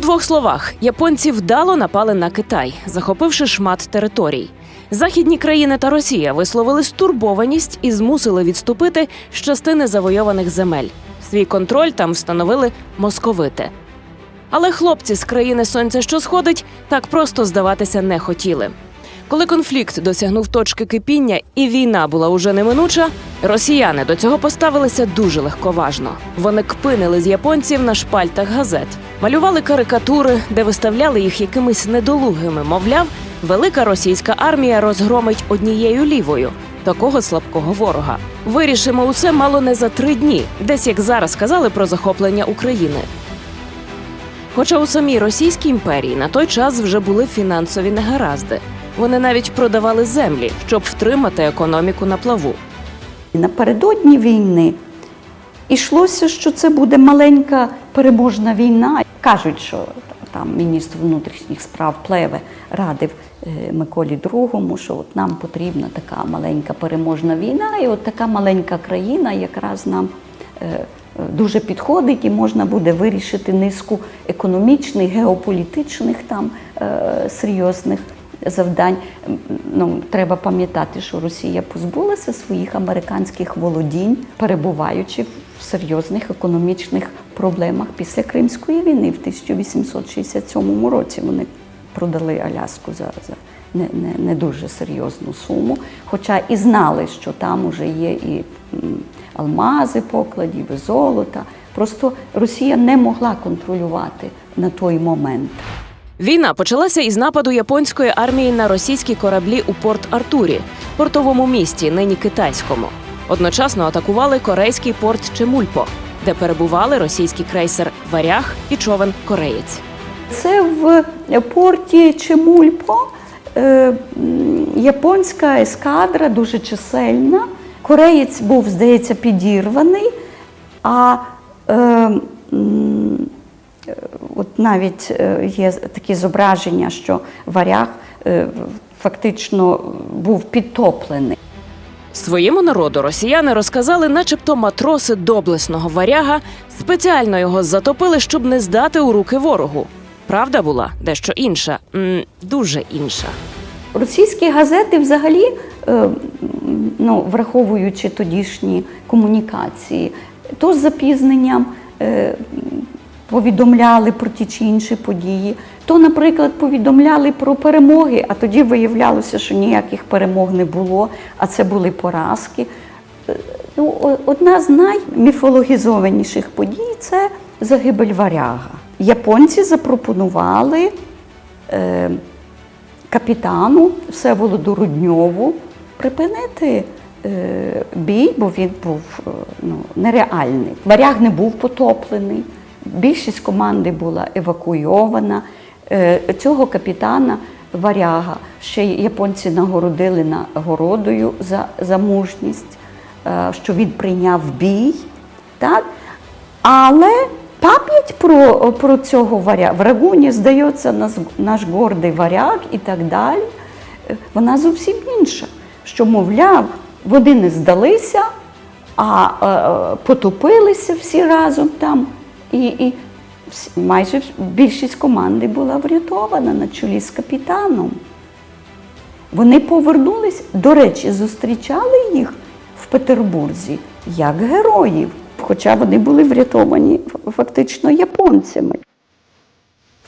Двох словах, японці вдало напали на Китай, захопивши шмат територій. Західні країни та Росія висловили стурбованість і змусили відступити з частини завойованих земель. Свій контроль там встановили московити. Але хлопці з країни сонця, що сходить, так просто здаватися не хотіли. Коли конфлікт досягнув точки кипіння і війна була уже неминуча, росіяни до цього поставилися дуже легковажно. Вони кпинили з японців на шпальтах газет, малювали карикатури, де виставляли їх якимись недолугими. Мовляв, велика російська армія розгромить однією лівою такого слабкого ворога. Вирішимо усе мало не за три дні, десь як зараз казали про захоплення України. Хоча у самій Російській імперії на той час вже були фінансові негаразди. Вони навіть продавали землі, щоб втримати економіку на плаву. Напередодні війни йшлося, що це буде маленька переможна війна. Кажуть, що там міністр внутрішніх справ Плеве радив е, Миколі II, що от нам потрібна така маленька переможна війна, і от така маленька країна якраз нам е, дуже підходить, і можна буде вирішити низку економічних, геополітичних там е, серйозних завдань. Ну, треба пам'ятати, що Росія позбулася своїх американських володінь, перебуваючи в серйозних економічних проблемах після Кримської війни в 1867 році. Вони продали Аляску за, за не, не, не дуже серйозну суму, хоча і знали, що там уже є і алмази покладів, і золота. Просто Росія не могла контролювати на той момент. Війна почалася із нападу японської армії на російські кораблі у порт Артурі, портовому місті, нині китайському. Одночасно атакували корейський порт Чемульпо, де перебували російський крейсер Варяг і човен Кореєць. Це в порті Чемульпо е, японська ескадра дуже чисельна. Кореєць був, здається, підірваний, а е, от навіть е, є такі зображення, що варяг е, фактично був підтоплений. Своєму народу росіяни розказали, начебто матроси доблесного варяга спеціально його затопили, щоб не здати у руки ворогу. Правда була дещо інша, м, дуже інша. Російські газети взагалі, е, ну, враховуючи тодішні комунікації, то з запізненням е, повідомляли про ті чи інші події, то, наприклад, повідомляли про перемоги, а тоді виявлялося, що ніяких перемог не було, а це були поразки. Е, Ну, одна з найміфологізованіших подій це загибель варяга. Японці запропонували е, капітану Всеволоду Рудньову припинити е, бій, бо він був е, ну, нереальний. Варяг не був потоплений, більшість команди була евакуйована. Е, цього капітана варяга ще японці нагородили нагородою за, за мужність, е, що він прийняв бій. Так? Але пам'ять про, про цього варяга, в Рагуні, здається, наш, наш гордий варяг і так далі, е, вона зовсім інша. Що, мовляв, вони не здалися, а потопилися всі разом там. І, і майже більшість команди була врятована на чолі з капітаном. Вони повернулись, до речі, зустрічали їх в Петербурзі як героїв, хоча вони були врятовані фактично японцями.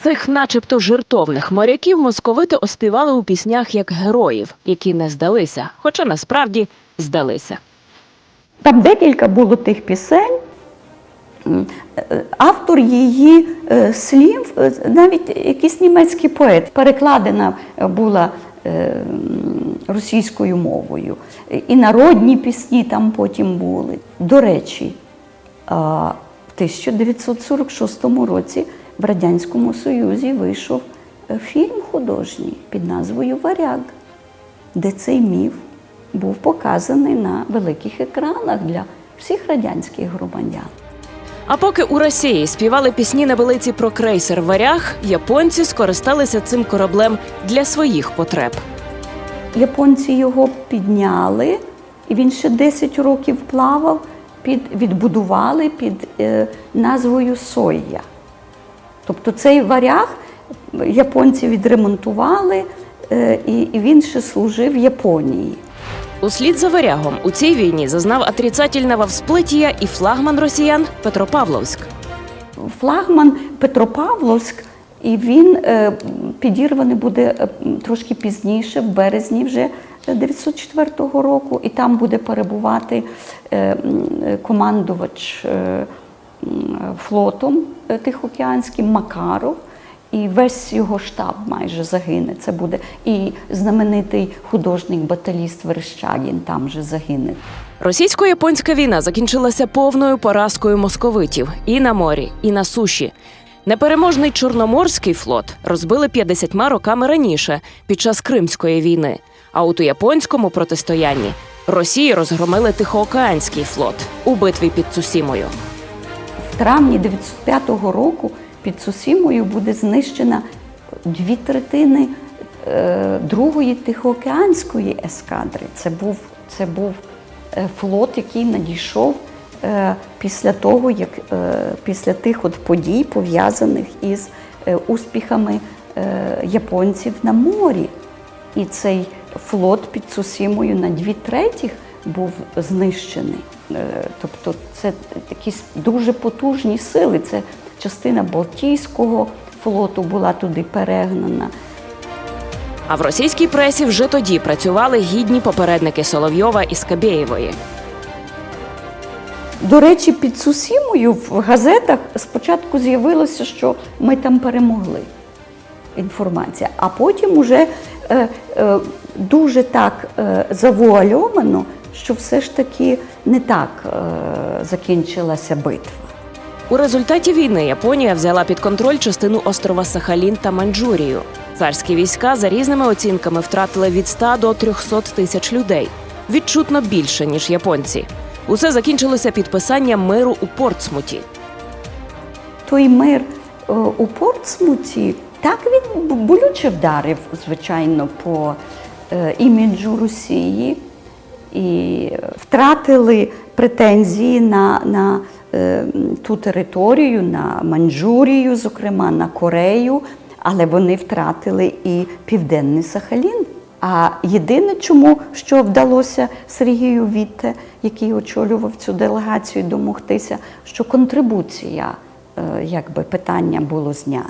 Цих, начебто, жертовних моряків московити оспівали у піснях як героїв, які не здалися, хоча насправді здалися. Там декілька було тих пісень. Автор її е, слів, е, навіть якийсь німецький поет, перекладена була е, російською мовою. І народні пісні там потім були. До речі, в 1946 році в Радянському Союзі вийшов фільм художній під назвою Варяг, де цей міф був показаний на великих екранах для всіх радянських громадян. А поки у Росії співали пісні на велиці про крейсер Варяг, японці скористалися цим кораблем для своїх потреб. Японці його підняли, і він ще 10 років плавав, під, відбудували під е, назвою Сойя. Тобто цей варяг японці відремонтували, е, і він ще служив Японії. Услід за варягом у цій війні зазнав отрицательного всплиття і флагман росіян Петропавловськ. Флагман Петропавловськ, і він е, підірваний буде е, трошки пізніше, в березні вже 904 року, і там буде перебувати е, командувач флотом Тихоокеанським Макаров. І весь його штаб майже загине. Це буде і знаменитий художник-баталіст Верещагін там же загине. Російсько-японська війна закінчилася повною поразкою московитів і на морі, і на суші. Непереможний Чорноморський флот розбили 50 роками раніше під час Кримської війни. А от у японському протистоянні Росії розгромили Тихоокеанський флот у битві під Цусімою. В травні 905 року під Цусімою буде знищена дві третини е, другої Тихоокеанської ескадри. Це був, це був е, флот, який надійшов е, після того, як після тих от подій, пов'язаних із успіхами японців на морі. І цей флот під Цусімою на дві третіх був знищений. Тобто це якісь дуже потужні сили. Це частина Балтійського флоту була туди перегнана. А в російській пресі вже тоді працювали гідні попередники Соловйова і Скабєєвої. До речі, під Цусімою в газетах спочатку з'явилося, що ми там перемогли. Інформація, а потім уже е, е, дуже так е, завуальовано, що все ж таки не так е, закінчилася битва. У результаті війни Японія взяла під контроль частину острова Сахалін та Маньчжурію. Царські війська за різними оцінками втратили від 100 до 300 тисяч людей. Відчутно більше ніж японці. Усе закінчилося підписанням миру у Портсмуті. той мир е, у Портсмуті, так він болюче вдарив, звичайно, по е, іміджу Росії і втратили претензії на, на е, ту територію, на Маньчжурію, зокрема на Корею, але вони втратили і Південний Сахалін. А єдине, чому що вдалося Сергію Вітте, який очолював цю делегацію, домогтися, що контрибуція, е, якби питання було знято.